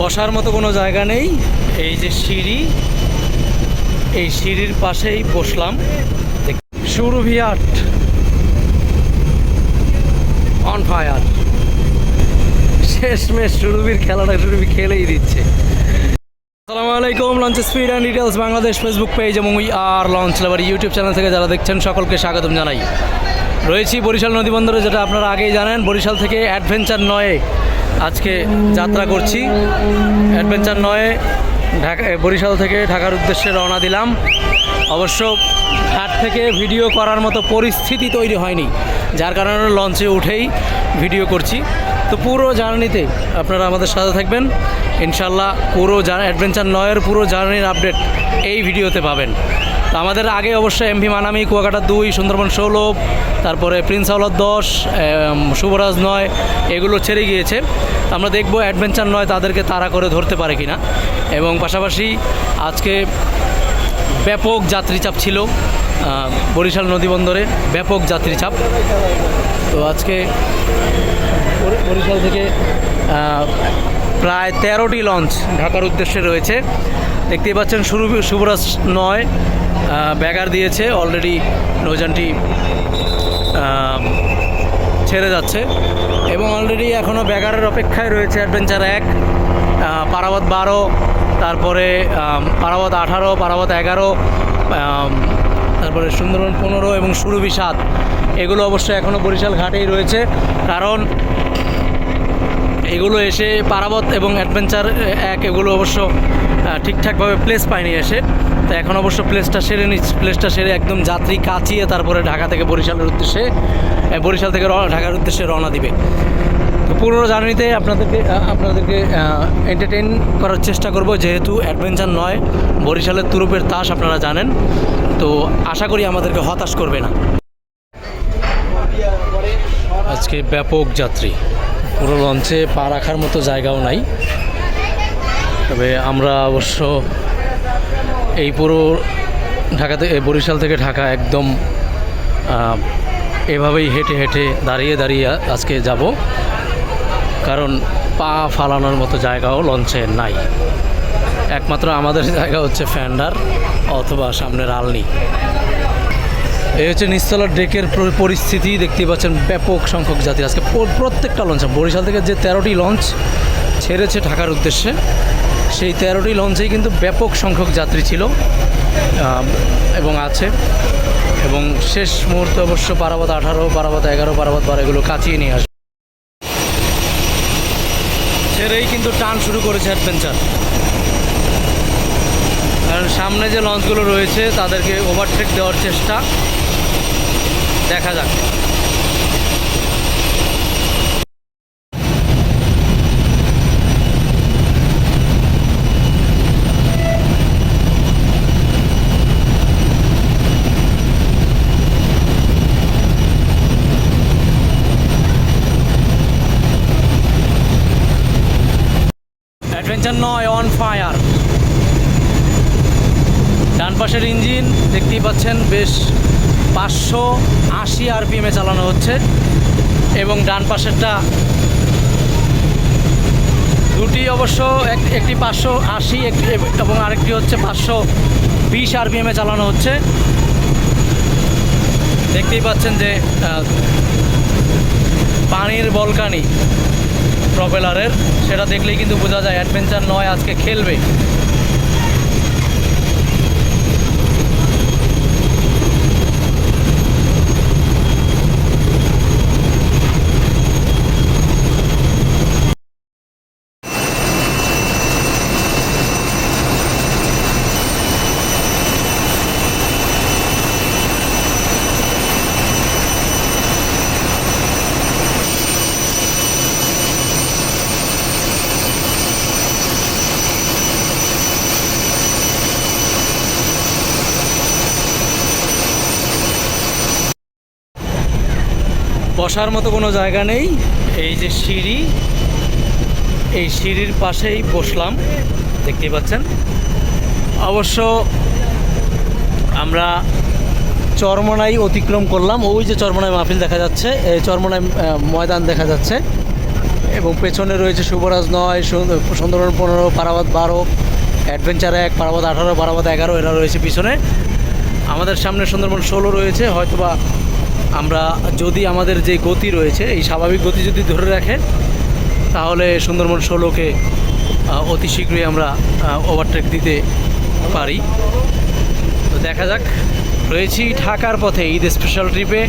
বসার মতো কোনো জায়গা নেই। এই যে সিঁড়ি, এই সিঁড়ির পাশেই বসলাম। সুরভি আর্ট অন ফায়ার শেষমেশ সুরভির খেলাটা সুরভি খেলেই দিচ্ছে। আসসালামু আলাইকুম launch speed and details Bangladesh Facebook page এবং we are launch lover YouTube channel থেকে যারা দেখছেন, সকলকে স্বাগতম জানাই। রয়েছি বরিশাল নদীবন্দরে যেটা আপনারা আগেই জানেন। বরিশাল থেকে অ্যাডভেঞ্চার নয়ে আজকে যাত্রা করছি। অ্যাডভেঞ্চার নয়ে, ঢাকা বরিশাল থেকে ঢাকার উদ্দেশ্যে রওনা দিলাম। অবশ্য হাট থেকে ভিডিও করার মতো পরিস্থিতি তৈরি হয়নি। যার কারণে লঞ্চে উঠেই ভিডিও করছি। তো পুরো জার্নিতে আপনারা আমাদের সাথে থাকবেন। ইনশাল্লাহ পুরো অ্যাডভেঞ্চার নয়ের পুরো জার্নির আপডেট এই ভিডিওতে পাবেন। তো আমাদের আগে অবশ্যই এমভি মানামি, কুয়াকাটা দুই, সুন্দরবন ষোলো, তারপরে প্রিন্স আওলাদ দশ শুভরাজ নয়, এগুলো ছেড়ে গিয়েছে। আমরা দেখব অ্যাডভেঞ্চার নয় তাদেরকে তাড়া করে ধরতে পারে কিনা। এবং পাশাপাশি আজকে ব্যাপক যাত্রী চাপ ছিল বরিশাল নদীবন্দরে ব্যাপক যাত্রী চাপ তো আজকে বরিশাল থেকে প্রায় তেরোটি লঞ্চ ঢাকার উদ্দেশ্যে রয়েছে। দেখতেই পাচ্ছেন শুরু শুভরাজ নয় ব্যাগার দিয়েছে। অলরেডি নৌযানটি আহ, ছেড়ে যাচ্ছে। এবং অলরেডি এখনও ব্যাগারের অপেক্ষায় রয়েছে অ্যাডভেঞ্চার এক পারাবত বারো তারপরে পারাবত আঠারো পারাবত এগারো তারপরে সুন্দরবন পনেরো এবং সুরভি সাত। এগুলো অবশ্যই এখনও বরিশাল ঘাটেই রয়েছে। কারণ এগুলো এসে পারাবত এবং অ্যাডভেঞ্চার এক, এগুলো অবশ্য ঠিকঠাকভাবে প্লেস পায়নি এসে। তো এখন অবশ্য প্লেসটা সেরে নিচ্ছে প্লেসটা সেরে একদম যাত্রী কাচিয়ে তারপরে ঢাকা থেকে বরিশালের উদ্দেশ্যে বরিশাল থেকে ঢাকার উদ্দেশ্যে রওনা দিবে। তো পুরোনো জার্নিতে আপনাদেরকে আপনাদেরকে এন্টারটেইন করার চেষ্টা করব। যেহেতু অ্যাডভেঞ্চার নয়, বরিশালের তুরুপের তাস আপনারা জানেন। তো আশা করি আমাদেরকে হতাশ করবে না। আজকে ব্যাপক যাত্রী। পুরো লঞ্চে পা রাখার মতো জায়গাও নাই। তবে আমরা অবশ্য এই পুরো ঢাকা থেকে, বরিশাল থেকে ঢাকা একদম এভাবেই হেঁটে হেঁটে দাঁড়িয়ে দাঁড়িয়ে আজকে যাব। কারণ পা ফালানোর মতো জায়গাও লঞ্চে নাই। একমাত্র আমাদের জায়গা হচ্ছে ফ্যান্ডার অথবা সামনের আলনি। এই হচ্ছে নিস্তলার ডেকের প্র- পরিস্থিতি, দেখতেই পাচ্ছেন ব্যাপক সংখ্যক যাত্রী। আজকে প্র- প্রত্যেকটা লঞ্চ, বরিশাল থেকে যে তেরোটি লঞ্চ ছেড়েছে ঢাকার উদ্দেশ্যে, সেই তেরোটি লঞ্চেই কিন্তু ব্যাপক সংখ্যক যাত্রী ছিল এবং আছে। এবং শেষ মুহূর্তে অবশ্য পারাবত আঠারো পারাবত এগারো পারাবত বারো এগুলো কাচিয়ে নিয়ে আসবে। ছেড়েই কিন্তু টান শুরু করেছে অ্যাডভেঞ্চার। কারণ সামনে যে লঞ্চগুলো রয়েছে, তাদেরকে ওভারটেক দেওয়ার চেষ্টা। দেখা যাক অ্যাডভেঞ্চার নয় অন ফায়ার ডান পাশের ইঞ্জিন দেখতেই পাচ্ছেন, বেশ পাঁচশো আশি আরপিএমে চালানো হচ্ছে এবং ডান পাশেরটা দুটি অবশ্য এক- একটি পাঁচশো আশি একটি এবং আরেকটি হচ্ছে পাঁচশো বিশ আরপিএমে চালানো হচ্ছে। দেখতেই পাচ্ছেন যে পানির বলকানি প্রপেলারের, সেটা দেখলেই কিন্তু বোঝা যায়, অ্যাডভেঞ্চার নয়, আজকে খেলবে। বসার মতো কোনো জায়গা নেই। এই যে সিঁড়ি, এই সিঁড়ির পাশেই বসলাম, দেখতেই পাচ্ছেন। অবশ্য আমরা চরমনাই অতিক্রম করলাম। ওই যে চরমনাই মাহফিল দেখা যাচ্ছে, এই চরমনাই ময়দান দেখা যাচ্ছে। এবং পেছনে রয়েছে শুভরাজ নয় সুন্দর- সুন্দরবন পনেরো পারাবাদ বারো, অ্যাডভেঞ্চার এক পারাবাদ আঠারো পারাবাদ এগারো, এরা রয়েছে পিছনে। আমাদের সামনে সুন্দরবন ষোলো রয়েছে, হয়তোবা আমরা যদি আমাদের যে গতি রয়েছে, এই স্বাভাবিক গতি যদি ধরে রাখে তাহলে সুন্দরবন ষোলোকে অতি শীঘ্রই আমরা ওভারটেক দিতে পারি। তো দেখা যাক, রয়েছি ঢাকার পথে ঈদ স্পেশাল ট্রিপে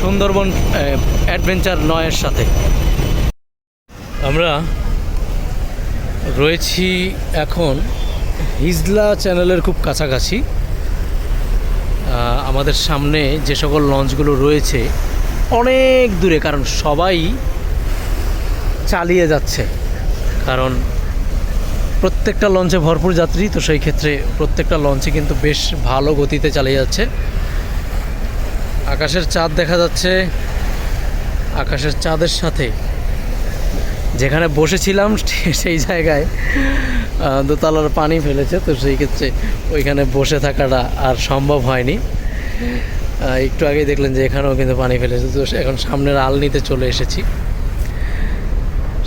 সুন্দরবন অ্যাডভেঞ্চার নয়ের সাথে। আমরা রয়েছি এখন হিজলা চ্যানেলের খুব কাছাকাছি। আমাদের সামনে যে সকল লঞ্চগুলো রয়েছে, অনেক দূরে, কারণ সবাই চালিয়ে যাচ্ছে। কারণ প্রত্যেকটা লঞ্চে ভরপুর যাত্রী, তো সেই ক্ষেত্রে প্রত্যেকটা লঞ্চে কিন্তু বেশ ভালো গতিতে চালিয়ে যাচ্ছে। আকাশের চাঁদ দেখা যাচ্ছে। আকাশের চাঁদের সাথে যেখানে বসেছিলাম সেই জায়গায় দোতলার পানি ফেলেছে, তো সেই ক্ষেত্রে ওইখানে বসে থাকাটা আর সম্ভব হয়নি। একটু আগেই দেখলেন যে এখানেও কিন্তু পানি ফেলেছে। তো এখন সামনের আলনিতে চলে এসেছি।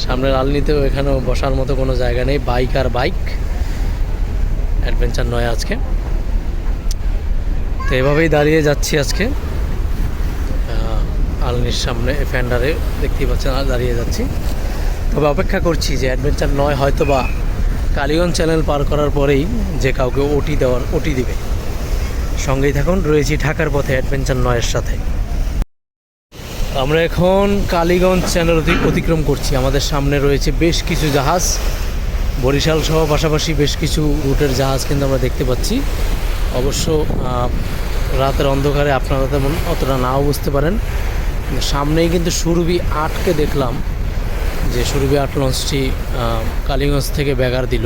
সামনের আলনিতেও এখানেও বসার মতো কোনো জায়গা নেই, বাইক আর বাইক। অ্যাডভেঞ্চার নয় আজকে। তো এভাবেই দাঁড়িয়ে যাচ্ছি আজকে। আলনির সামনে ফ্যান্ডারে দেখতেই পাচ্ছেন দাঁড়িয়ে যাচ্ছি। তবে অপেক্ষা করছি যে অ্যাডভেঞ্চার নয় হয়তো বা কালীগঞ্জ চ্যানেল পার করার পরেই যে কাউকে ওটি দেওয়ার ওটি দিবে। সঙ্গেই থাকুন, রয়েছি ঢাকার পথে অ্যাডভেঞ্চার নয়ের সাথে। আমরা এখন কালীগঞ্জ চ্যানেল অতিক্রম করছি। আমাদের সামনে রয়েছে বেশ কিছু জাহাজ। বরিশাল সহ পাশাপাশি বেশ কিছু রুটের জাহাজ কিন্তু আমরা দেখতে পাচ্ছি। অবশ্য রাতের অন্ধকারে আপনারা তেমন অতটা নাও বুঝতে পারেন। সামনেই কিন্তু সুরভি আটকে দেখলাম। যে সুরভি আট লঞ্চটি কালীগঞ্জ থেকে ব্যাগার দিল।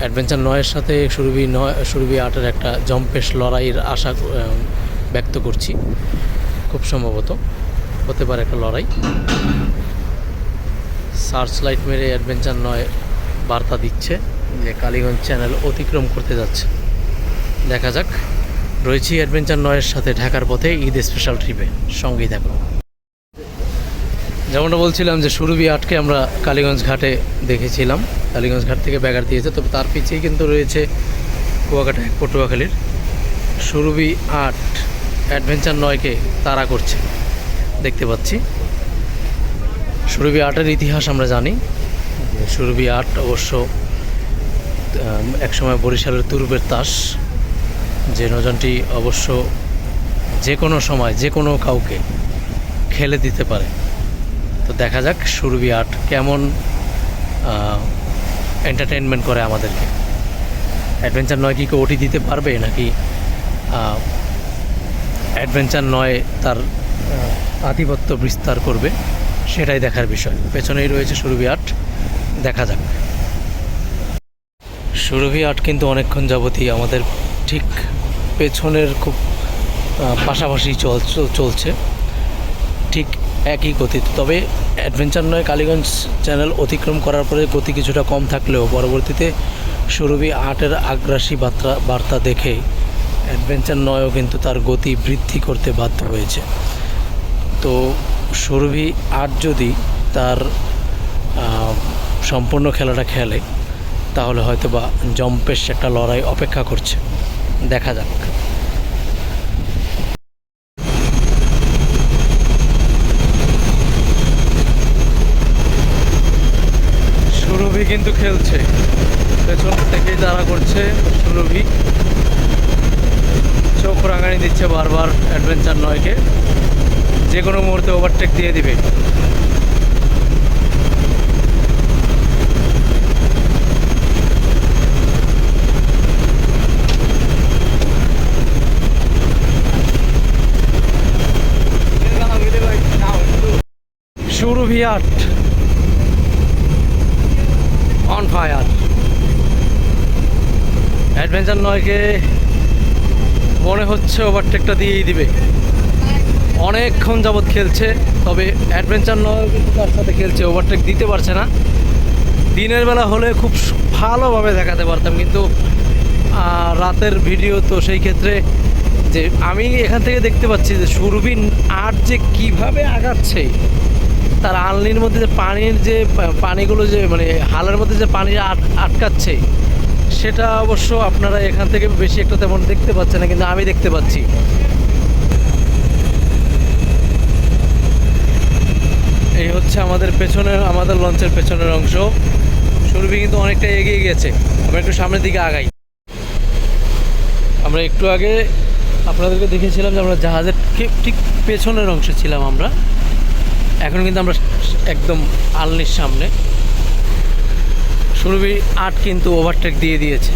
অ্যাডভেঞ্চার নয়ের সাথে সুরভি নয়, সুরভি আটের একটা জম্পেশ লড়াইয়ের আশা ব্যক্ত করছি। খুব সম্ভবত হতে পারে একটা লড়াই। সার্চ লাইট মেরে অ্যাডভেঞ্চার নয় বার্তা দিচ্ছে যে কালীগঞ্জ চ্যানেল অতিক্রম করতে যাচ্ছে। দেখা যাক, রয়েছি অ্যাডভেঞ্চার নয়ের সাথে ঢাকার পথে ঈদ স্পেশাল ট্রিপে সঙ্গেই থাকো যেমনটা বলছিলাম যে সুরভি আটকে আমরা কালীগঞ্জ ঘাটে দেখেছিলাম। কালীগঞ্জ ঘাট থেকে ব্যাগার দিয়েছে। তবে তার পিছিয়েই কিন্তু রয়েছে কুয়াকাটা, পটুয়াখালীর। সুরভি আট অ্যাডভেঞ্চার নয়কে তারা করছে। দেখতে পাচ্ছি। সুরভি আটের ইতিহাস আমরা জানি। সুরভি আট অবশ্য একসময় বরিশালের তুরুপের তাস। যে নজনটি অবশ্য যে কোনো সময় যে কোনো কাউকে খেলে দিতে পারে। তো দেখা যাক সুরভি আর্ট কেমন এন্টারটেনমেন্ট করে আমাদেরকে। অ্যাডভেঞ্চার নয় কি কেউ ওটি দিতে পারবে নাকি অ্যাডভেঞ্চার নয় তার আধিপত্য বিস্তার করবে, সেটাই দেখার বিষয়। পেছনেই রয়েছে সুরভি আর্ট দেখা যাক। সুরভি আর্ট কিন্তু অনেকক্ষণ যাবতই আমাদের ঠিক পেছনের খুব পাশাপাশি চল চল- চলছে। একই গতি তবে অ্যাডভেঞ্চার নয়, কালীগঞ্জ চ্যানেল অতিক্রম করার পরে গতি কিছুটা কম থাকলেও পরবর্তীতে সুরভি আটের আগ্রাসী বার্তা বার্তা দেখে অ্যাডভেঞ্চার নয়ও কিন্তু তার গতি বৃদ্ধি করতে বাধ্য হয়েছে। তো সুরভি আট যদি তার সম্পূর্ণ খেলাটা খেলে, তাহলে হয়তো বা জম্পেশ একটা লড়াই অপেক্ষা করছে। দেখা যাক সুরভি কিন্তু খেলছে। পেছন থেকেই তারা করছে সুরভি চোখ রাঙানি দিচ্ছে বারবার অ্যাডভেঞ্চার নয়কে। যে কোনো মুহূর্তে ওভারটেক দিয়ে দিবে। সুরভি আট অন ফায়ার অ্যাডভেঞ্চার নয়কে মনে হচ্ছে ওভারটেকটা দিয়েই দিবে। অনেকক্ষণ যাবৎ খেলছে, তবে অ্যাডভেঞ্চার নয় কিন্তু তার সাথে খেলছে ওভারটেক দিতে পারছে না। দিনের বেলা হলে খুব ভালোভাবে দেখাতে পারতাম, কিন্তু রাতের ভিডিও তো সেই ক্ষেত্রে যে আমি এখান থেকে দেখতে পাচ্ছি যে সুরবিন আট যে কীভাবে আগাচ্ছে, তার আনলির মধ্যে যে পানির যে পানিগুলো যে মানে হালের মধ্যে যে পানি আট- আটকাচ্ছে সেটা অবশ্য আপনারা এখান থেকে বেশি একটা তেমন দেখতে পাচ্ছেন না, কিন্তু আমি দেখতে পাচ্ছি। এই হচ্ছে আমাদের পেছনের, আমাদের লঞ্চের পেছনের অংশ। সুরভি কিন্তু অনেকটা এগিয়ে গেছে আমরা একটু সামনের দিকে আগাই। আমরা একটু আগে আপনাদেরকে দেখেছিলাম যে আমরা জাহাজের ঠিক পেছনের অংশে ছিলাম আমরা। এখন কিন্তু আমরা একদম আলনির সামনে। সুরভি আট কিন্তু ওভারটেক দিয়ে দিয়েছে।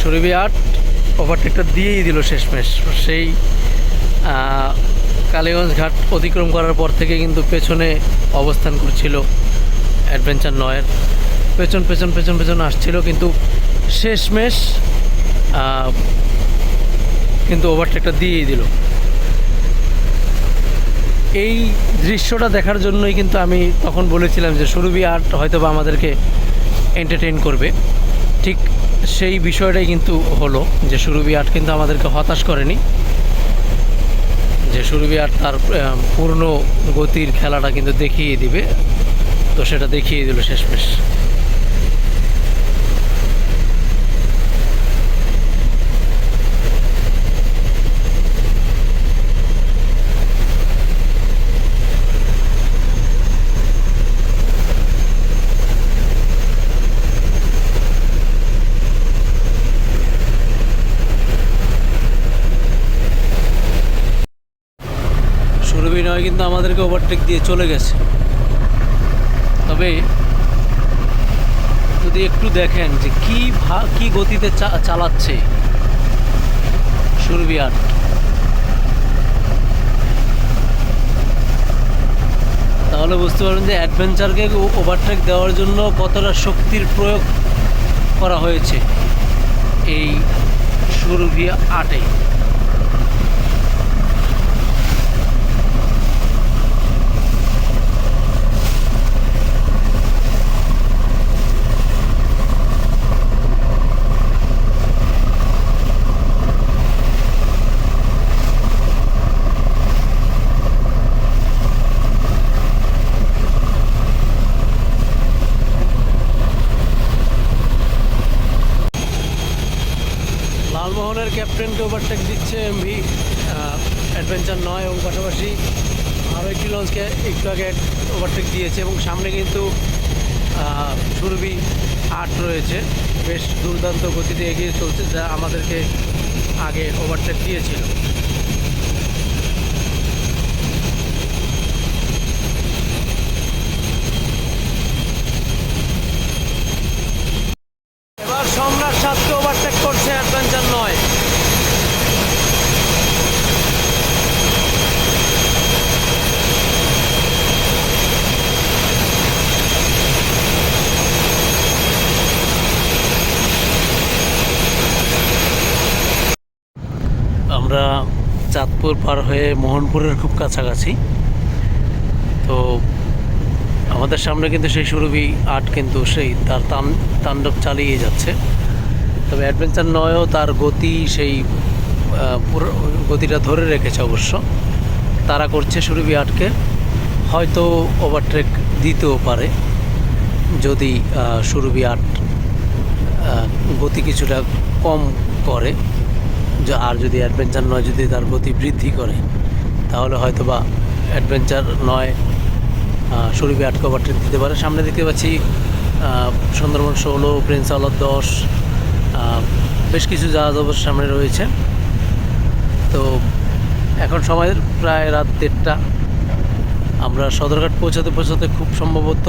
সুরভি আট ওভারটেকটা দিয়েই দিল শেষমেশ। সেই কালীগঞ্জ ঘাট অতিক্রম করার পর থেকে কিন্তু পেছনে অবস্থান করছিল অ্যাডভেঞ্চার নয়ের। পেছন পেছন পেছন পেছন আসছিল কিন্তু শেষমেশ কিন্তু ওভারটেকটা দিয়েই দিল। এই দৃশ্যটা দেখার জন্যই কিন্তু আমি তখন বলেছিলাম যে সুরভি আর্ট হয়তো বা আমাদেরকে এন্টারটেইন করবে। ঠিক সেই বিষয়টাই কিন্তু হলো যে সুরভি আর্ট কিন্তু আমাদেরকে হতাশ করেনি। যে সুরভি আর্ট তার পূর্ণ গতির খেলাটা কিন্তু দেখিয়ে দিবে। তো সেটা দেখিয়ে দিল শেষমেশ সুরভি নয় কিন্তু আমাদেরকে ওভারটেক দিয়ে চলে গেছে। তবে যদি একটু দেখেন যে কি ভা, কি গতিতে চালাচ্ছে আট তাহলে বুঝতে পারবেন যে অ্যাডভেঞ্চারকে ওভারটেক দেওয়ার জন্য কতটা শক্তির প্রয়োগ করা হয়েছে এই সুরভি আটে লালমোহনের ক্যাপ্টেনকে ওভারটেক দিচ্ছে এমভি অ্যাডভেঞ্চার নয় এবং পাশাপাশি আরও একটি লঞ্চকে একটু আগে ওভারটেক দিয়েছে এবং সামনে কিন্তু আহ, সুরভি আট রয়েছে বেশ দুর্দান্ত গতিতে এগিয়ে চলছে যা আমাদেরকে আগে ওভারটেক দিয়েছিল এবার সম্রাট সাতকে ওভারটেক করছে অ্যাডভেঞ্চার নয় আমরা চাঁদপুর পার হয়ে মোহনপুরের খুব কাছাকাছি। তো আমাদের সামনে কিন্তু সেই সুরভি আট কিন্তু সেই তার তাণ্ডব চালিয়ে যাচ্ছে। তবে অ্যাডভেঞ্চার নয়ও তার গতি সেই গতিটা ধরে রেখেছে অবশ্য। তারা করছে সুরভি আটকে। হয়তো ওভারট্রেক দিতেও পারে। যদি সুরভি আট গতি কিছুটা কম করে। আর যদি অ্যাডভেঞ্চার নয়, যদি তার গতি বৃদ্ধি করে, তাহলে হয়তো বা অ্যাডভেঞ্চার নয় সুরভি আট ট্রেন দিতে পারে। সামনে দেখতে পাচ্ছি সুন্দরবন ষোলো প্রিন্স আলোর দশ বেশ কিছু জাহাজ অবশ্য সামনে রয়েছে। তো এখন সময় প্রায় রাত দেড়টা। আমরা সদরঘাট পৌঁছাতে পৌঁছাতে খুব সম্ভবত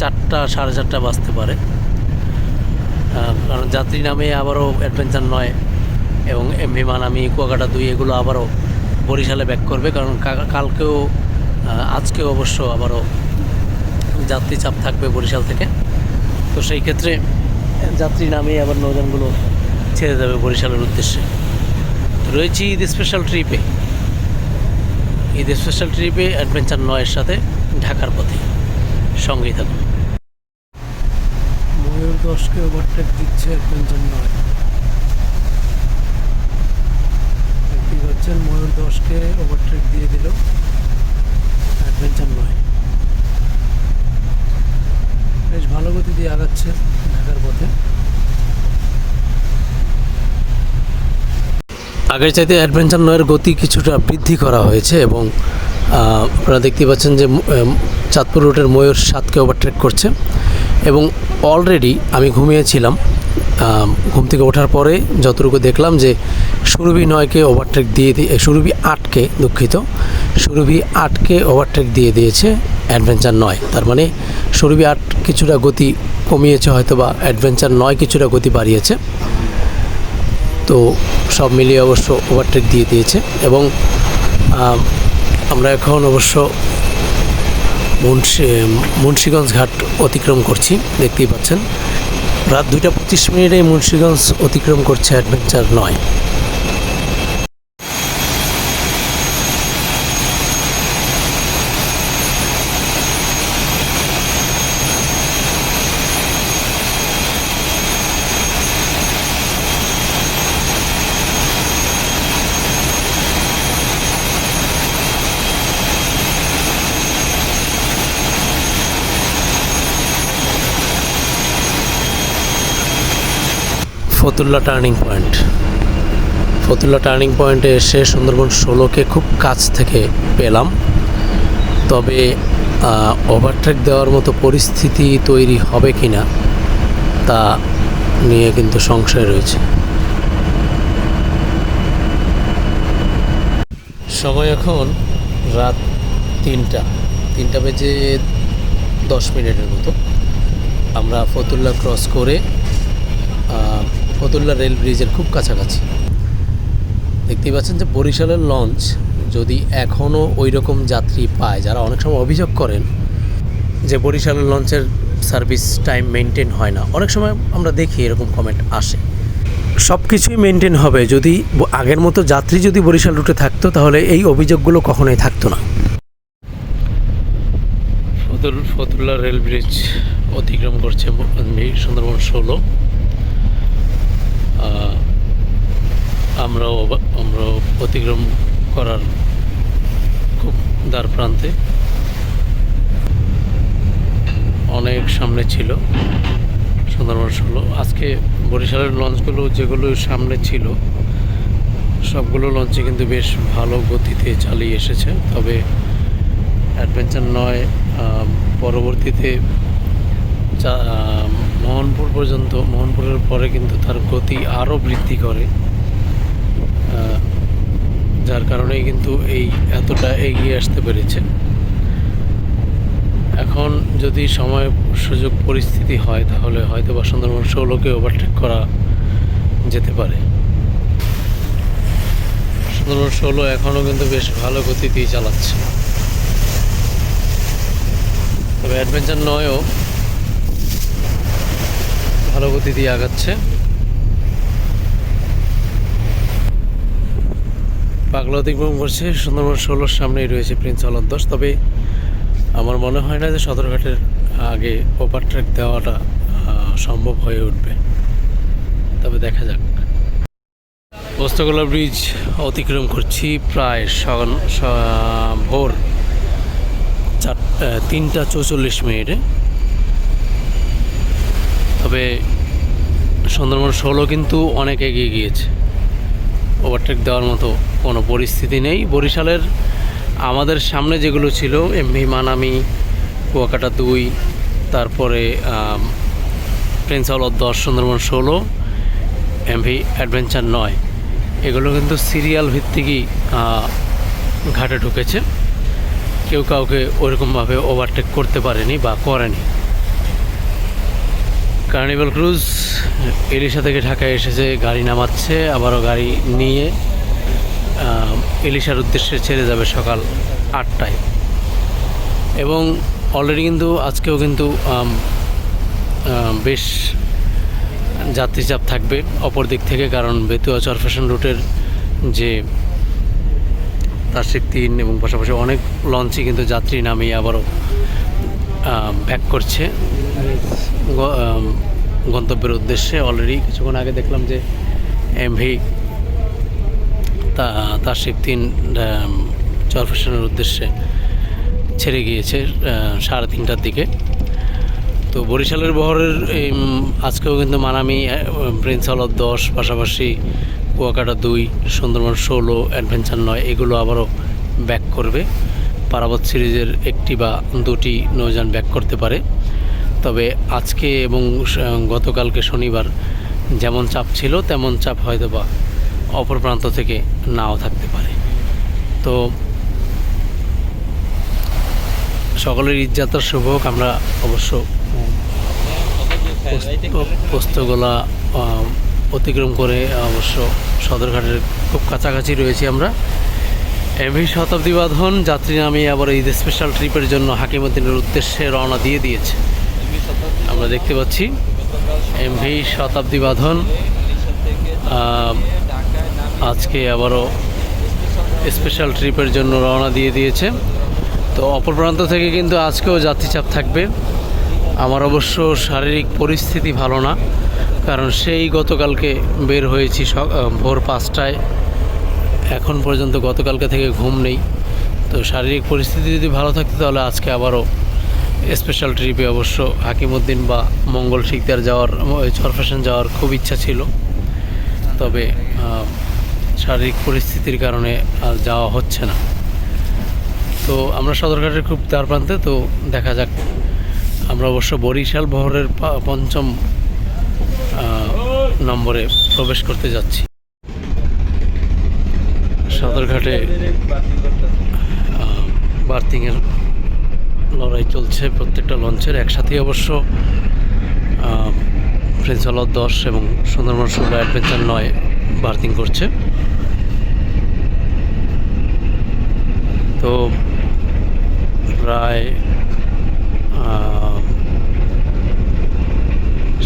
চারটা, সাড়ে চারটা বাজতে পারে। কারণ যাত্রী নামে আবারও অ্যাডভেঞ্চার নয় এবং এমভি মানামি কুয়াকাটা দুই, এগুলো আবারও বরিশালে ব্যাক করবে। কারণ কালকেও আজকেও অবশ্য আবারও যাত্রী চাপ থাকবে বরিশাল থেকে। তো সেই ক্ষেত্রে যাত্রী নামে আবার নৌযানগুলো ছেড়ে যাবে বরিশালের উদ্দেশ্যে। রয়েছি ঈদ স্পেশাল ট্রিপে ঈদ স্পেশাল ট্রিপে অ্যাডভেঞ্চার নয়ের সাথে ঢাকার পথে সঙ্গেই থাকুন। দশকে ওভারটেক দিচ্ছে একজন নয়। দেখতেই পাচ্ছেন ময়ূর দশকে ওভারটেক দিয়ে দিল অ্যাডভেঞ্চার নয়। বেশ ভালো গতি দিয়ে আগাচ্ছে ঢাকার পথে। আগের চাইতে অ্যাডভেঞ্চার নয়ের গতি কিছুটা বৃদ্ধি করা হয়েছে এবং আপনারা দেখতে পাচ্ছেন যে চাঁদপুর রুটের ময়ূর সাতকে ওভারটেক করছে এবং অলরেডি আমি ঘুমিয়েছিলাম। ঘুম থেকে ওঠার পরে যতটুকু দেখলাম যে সুরভি নয়কে ওভারটেক দিয়ে দিয়ে সুরভি আটকে দুঃখিত। সুরভি আটকে ওভারটেক দিয়ে দিয়েছে অ্যাডভেঞ্চার নয়। তার মানে সুরভি আট কিছুটা গতি কমিয়েছে হয়তো বা অ্যাডভেঞ্চার নয় কিছুটা গতি বাড়িয়েছে। তো সব মিলিয়ে অবশ্য ওভারটেক দিয়ে দিয়েছে এবং আমরা এখন অবশ্য মুন্সি, মুন্সিগঞ্জ ঘাট অতিক্রম করছি, দেখতেই পাচ্ছেন। রাত দুইটা পঁচিশ মিনিটে মুন্সিগঞ্জ অতিক্রম করছে অ্যাডভেঞ্চার নয়। Fatullah turning point. Fatullah turning পয়েন্টে এসে সুন্দরবন ষোলোকে খুব কাছ থেকে পেলাম। তবে ওভারটেক দেওয়ার মতো পরিস্থিতি তৈরি হবে কি না তা নিয়ে কিন্তু সংশয় রয়েছে। সময় এখন রাত তিনটা। তিনটা বেজে দশ মিনিটের মতো। আমরা ফতুল্লা ক্রস করে ফতুল্লা রেল ব্রিজের খুব কাছাকাছি। দেখতেই পাচ্ছেন যে বরিশালের লঞ্চ যদি এখনও ওই রকম যাত্রী পায়, যারা অনেক সময় অভিযোগ করেন যে বরিশালের লঞ্চের সার্ভিস টাইম মেনটেন হয় না, অনেক সময় আমরা দেখি এরকম কমেন্ট আসে। সব কিছুই মেনটেন হবে। যদি আগের মতো যাত্রী যদি বরিশাল রুটে থাকতো, তাহলে এই অভিযোগগুলো কখনোই থাকতো না। ফতুল ফতুল্লা রেল ব্রিজ অতিক্রম করছে সুন্দরবন ষোলো। আমরাও আমরাও অতিক্রম করার খুব দ্বার প্রান্তে অনেক সামনে ছিল। সুন্দরবন ষোলো। আজকে বরিশালের লঞ্চগুলো যেগুলো সামনে ছিল, সবগুলো লঞ্চে কিন্তু বেশ ভালো গতিতে চালিয়ে এসেছে। তবে অ্যাডভেঞ্চার নয় পরবর্তীতে মোহনপুর পর্যন্ত, মোহনপুরের পরে কিন্তু তার গতি আরও বৃদ্ধি করে। যার কারণেই কিন্তু এই এতটা এগিয়ে আসতে পেরেছে। এখন যদি সময় সুযোগ পরিস্থিতি হয়, তাহলে হয়তো বা সুন্দরবন ষোলোকে ওভারটেক করা যেতে পারে। সুন্দরবন ষোলো এখনও কিন্তু বেশ ভালো গতিতেই চালাচ্ছে। তবে অ্যাডভেঞ্চার নয়ও, ভালো গতি দিয়ে আগাচ্ছে। পাগলা অতিক্রম করছে সুন্দরবন ষোলোর সামনেই রয়েছে প্রিন্স আলাদ দশ। তবে আমার মনে হয় না যে সদরঘাটের আগে ওভারট্রেক দেওয়াটা সম্ভব হয়ে উঠবে। তবে দেখা যাক। পোস্তগোলা ব্রিজ অতিক্রম করছি প্রায় ভোর চার তিনটা চৌচল্লিশ মিনিটে। তবে সুন্দরবন ষোলো কিন্তু অনেক এগিয়ে গিয়েছে। ওভারটেক দেওয়ার মতো কোনো পরিস্থিতি নেই। বরিশালের আমাদের সামনে যেগুলো ছিল এমভি মানামি, কুয়াকাটা দুই, তারপরে প্রিন্স আউলত দশ, সুন্দরবন ষোলো এমভি অ্যাডভেঞ্চার নয়। এগুলো কিন্তু সিরিয়াল ভিত্তিকই ঘাটে ঢুকেছে। কেউ কাউকে ওরকমভাবে ওভারটেক করতে পারেনি বা করেনি। কার্নিভাল ক্রুজ এলিশা থেকে ঢাকায় এসেছে, গাড়ি নামাচ্ছে, আবারও গাড়ি নিয়ে এলিশার উদ্দেশ্যে ছেড়ে যাবে সকাল আটটায়। এবং অলরেডি কিন্তু আজকেও কিন্তু বেশ যাত্রী চাপ থাকবে অপর দিক থেকে, কারণ বেতুয়া চরফ্যাশন রুটের যে রাজশাহী তিন এবং পাশাপাশি অনেক লঞ্চই কিন্তু যাত্রী নামিয়ে আবারও ব্যাক করছে। গন্তব্যের উদ্দেশ্যে অলরেডি কিছুক্ষণ আগে দেখলাম যে এমভি তা তার শিপ তিন চরফেশনের উদ্দেশ্যে ছেড়ে গিয়েছে সাড়ে তিনটার দিকে। তো বরিশালের বহরের এই, আজকেও কিন্তু মানামি প্রিন্স হল দশ পাশাপাশি কুয়াকাটা দুই সুন্দরবন ষোলো অ্যাডভেঞ্চার নয় এগুলো আবারও ব্যাক করবে। পারাবত সিরিজের একটি বা দুটি নৌযান ব্যাক করতে পারে। তবে আজকে এবং গতকালকে শনিবার যেমন চাপ ছিল, তেমন চাপ হয়তো বা অপর প্রান্ত থেকে নাও থাকতে পারে। তো সকলের ইজ্জাতার শুভ হোক। আমরা অবশ্য পোস্তগোলা অতিক্রম করে অবশ্য সদরঘাটের খুব কাছাকাছি রয়েছি আমরা। এমভি শতাব্দী বাঁধন যাত্রী নামিয়ে আবার ঈদ স্পেশাল ট্রিপের জন্য হাকিমুদ্দিনের উদ্দেশ্যে রওনা দিয়ে দিয়েছে। আমরা দেখতে পাচ্ছি এমভি শতাব্দী বাঁধন আজকে আবারও স্পেশাল ট্রিপের জন্য রওনা দিয়ে দিয়েছে। তো অপর প্রান্ত থেকে কিন্তু আজকেও যাত্রীচাপ থাকবে। আমার অবশ্য শারীরিক পরিস্থিতি ভালো না, কারণ সেই গতকালকে বের হয়েছি ভোর পাঁচটায়। এখন পর্যন্ত গতকালকে থেকে ঘুম নেই। তো শারীরিক পরিস্থিতি যদি ভালো থাকতো তাহলে আজকে আবারও স্পেশাল ট্রিপে অবশ্য হাকিমুদ্দিন বা মঙ্গল শিকদার যাওয়ার চরফেশন যাওয়ার খুব ইচ্ছা ছিল। তবে শারীরিক পরিস্থিতির কারণে আর যাওয়া হচ্ছে না। তো আমরা সদরঘাটের খুব তার প্রান্তে, তো দেখা যাক। আমরা অবশ্য বরিশাল বহরের পঞ্চম নম্বরে প্রবেশ করতে যাচ্ছি। সদরঘাটে বার্থিংয়ের লড়াই চলছে প্রত্যেকটা লঞ্চের একসাথেই অবশ্য। প্রিন্স হল দশ এবং সুন্দরবন ষোলো অ্যাডভেঞ্চার নয় বার্থিং করছে। তো প্রায়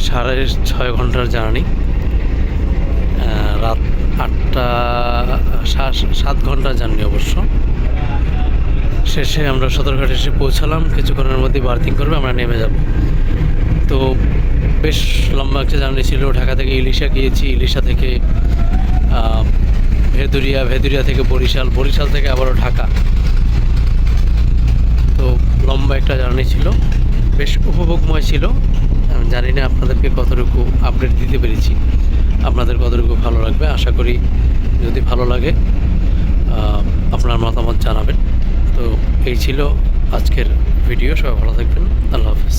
সাড়ে ছয় ঘণ্টার জার্নি রাত আটটা, সাত ঘণ্টার জার্নি অবশ্য। শেষে আমরা সদরঘাট এসে পৌঁছালাম, কিছুক্ষণের মধ্যে বার্থিং করবে, আমরা নেমে যাব। তো বেশ লম্বা একটা জার্নি ছিল, ঢাকা থেকে ইলিশা গিয়েছি, ইলিশা থেকে ভেদুরিয়া ভেদুরিয়া থেকে বরিশাল বরিশাল থেকে আবারও ঢাকা। তো লম্বা একটা জার্নি ছিল, বেশ উপভোগময় ছিল। আমি জানি না আপনাদেরকে কতটুকু আপডেট দিতে পেরেছি। আপনাদের কতটুকু ভালো লাগবে। আশা করি যদি ভালো লাগে আপনার মতামত জানাবেন। তো এই ছিল আজকের ভিডিও। সবাই ভালো থাকবেন। আল্লাহ হাফেজ।